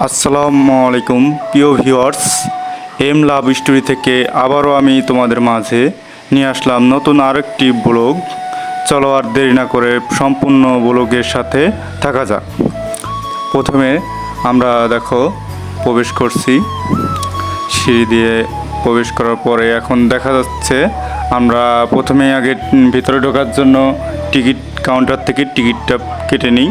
আসসালামু আলাইকুম, প্রিয় ভিউয়ার্স এম লাভ স্টোরি থেকে আবারও আমি তোমাদের মাঝে নিয়ে আসলাম নতুন আরেকটি ব্লগ। চলো আর দেরি না করে সম্পূর্ণ ব্লগের সাথে থাকা যাক। প্রথমে আমরা দেখো, প্রবেশ করছি। সিঁড়ি দিয়ে প্রবেশ করার পরে এখন দেখা যাচ্ছে আমরা প্রথমে আগে ভিতরে ঢোকার জন্য টিকিট কাউন্টার থেকে টিকিটটা কেটে নিই।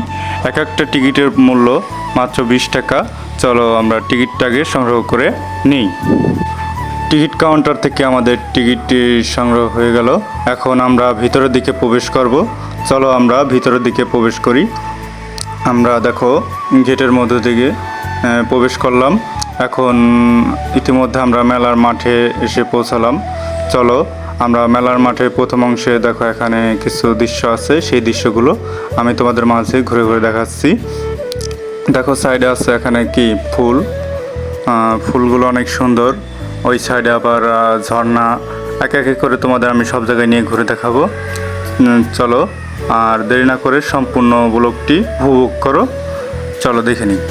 এক একটা টিকিটের মূল্য মাত্র বিশ টাকা। চলো আমরা টিকিটটাকে সংগ্রহ করে নিই। টিকিট কাউন্টার থেকে আমাদের টিকিটটি সংগ্রহ হয়ে গেল। এখন আমরা ভিতরের দিকে প্রবেশ করব। চলো আমরা ভিতরের দিকে প্রবেশ করি। আমরা দেখো গেটের মধ্য থেকে প্রবেশ করলাম। এখন ইতিমধ্যে আমরা মেলার মাঠে এসে পৌঁছালাম। চলো আমরা মেলার মাঠে প্রথম অংশে দেখো এখানে কিছু দৃশ্য আছে। সেই দৃশ্যগুলো আমি তোমাদের মাঝে ঘুরে ঘুরে দেখাচ্ছি। দেখো সাইডে আছে এখানে কি? ফুল। ফুলগুলো অনেক সুন্দর। ওই সাইডে আবার ঝর্ণা। এক এক করে তোমাদের আমি সব জায়গায় নিয়ে ঘুরে দেখাবো। চলো। আর দেরি না করে সম্পূর্ণ ব্লগটি উপভোগ করো। চলো দেখে নিই।